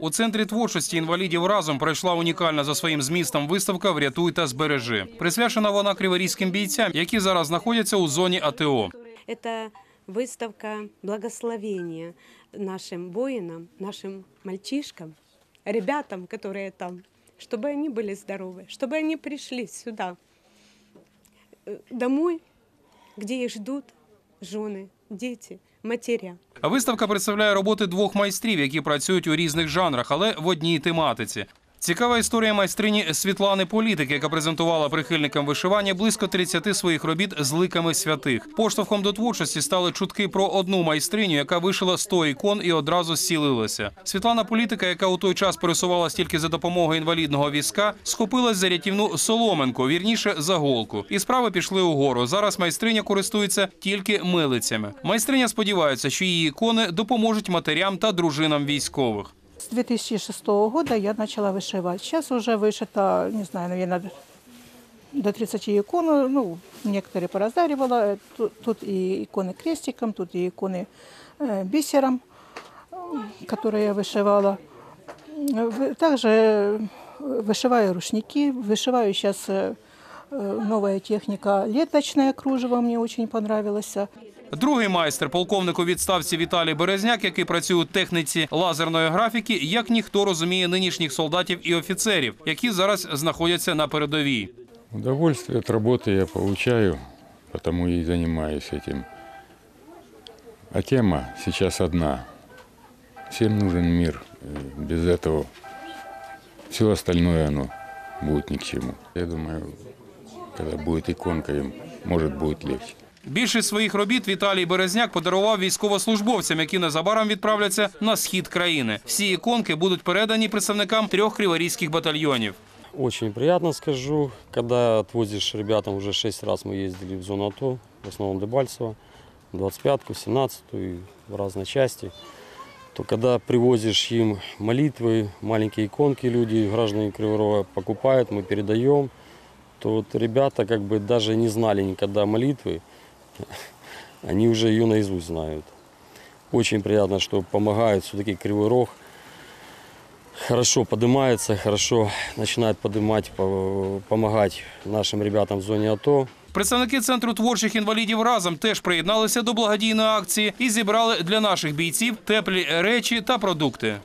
У центрі творчості інвалідів разом пройшла унікальна за своїм змістом виставка Врятуй та збережи. Присвячена вона криворізьким бійцям, які зараз знаходяться у зоні АТО. Это выставка благословения нашим воинам, нашим мальчишкам, ребятам, которые там, чтобы они были здоровы, чтобы они пришли сюда, э, домой, где их ждут жены, дети, матіря, Виставка представляє роботи двох майстрів, які працюють у різних жанрах, але в одній тематиці. Цікава історія майстрині Світлани Політики, яка презентувала прихильникам вишивання близько 30 своїх робіт з ликами святих. Поштовхом до творчості стали чутки про одну майстриню, яка вишила 100 ікон і одразу зцілилася. Світлана Політика, яка у той час пересувалась тільки за допомогою інвалідного візка, схопилась за рятівну соломинку, вірніше за голку. І справи пішли угору. Зараз майстриня користується тільки милицями. Майстриня сподівається, що її ікони допоможуть матерям та дружинам військових С 2006 года я начала вышивать. Сейчас уже вышито, не знаю, наверное, до 30 икон. Ну, некоторые пораздаривала. Тут, тут и иконы крестиком, тут и иконы э, бисером, э, которые я вышивала. Э, вы- Также э, вышиваю рушники, вышиваю сейчас э, э, новая техника леточное кружево, мне очень понравилось. Другий майстер, полковник у відставці Віталій Березняк, який працює у техніці лазерної графіки, як ніхто розуміє нинішніх солдатів і офіцерів, які зараз знаходяться на передовій. Удовольствие от работы я получаю, потому и занимаюсь этим. А тема сейчас одна. Всем нужен мир. И Без этого все остальное оно будет ни к чему. Я думаю, когда будет иконка, им может будет легче. Більшість своїх робіт Віталій Березняк подарував військовослужбовцям, які незабаром відправляться на схід країни. Всі іконки будуть передані представникам трьох криворізьких батальйонів. Очень приятно скажу, когда отвозишь ребятам, уже шесть раз мы ездили в зону АТО, в основном Дебальцево, 25-ку, 17-ю и в разные части, то когда привозишь им молитвы, маленькие иконки люди, граждане Криворога покупают, мы передаем, то вот ребята как бы даже не знали никогда молитвы, они уже ее наизусть знают. Очень приятно, что помогают все-таки Кривой Рог, хорошо поднимается, хорошо начинает поднимать, помогать нашим ребятам в зоне АТО. Представники центру творчих інвалідів разом теж приєдналися до благодійної акції і зібрали для наших бійців теплі речі та продукти.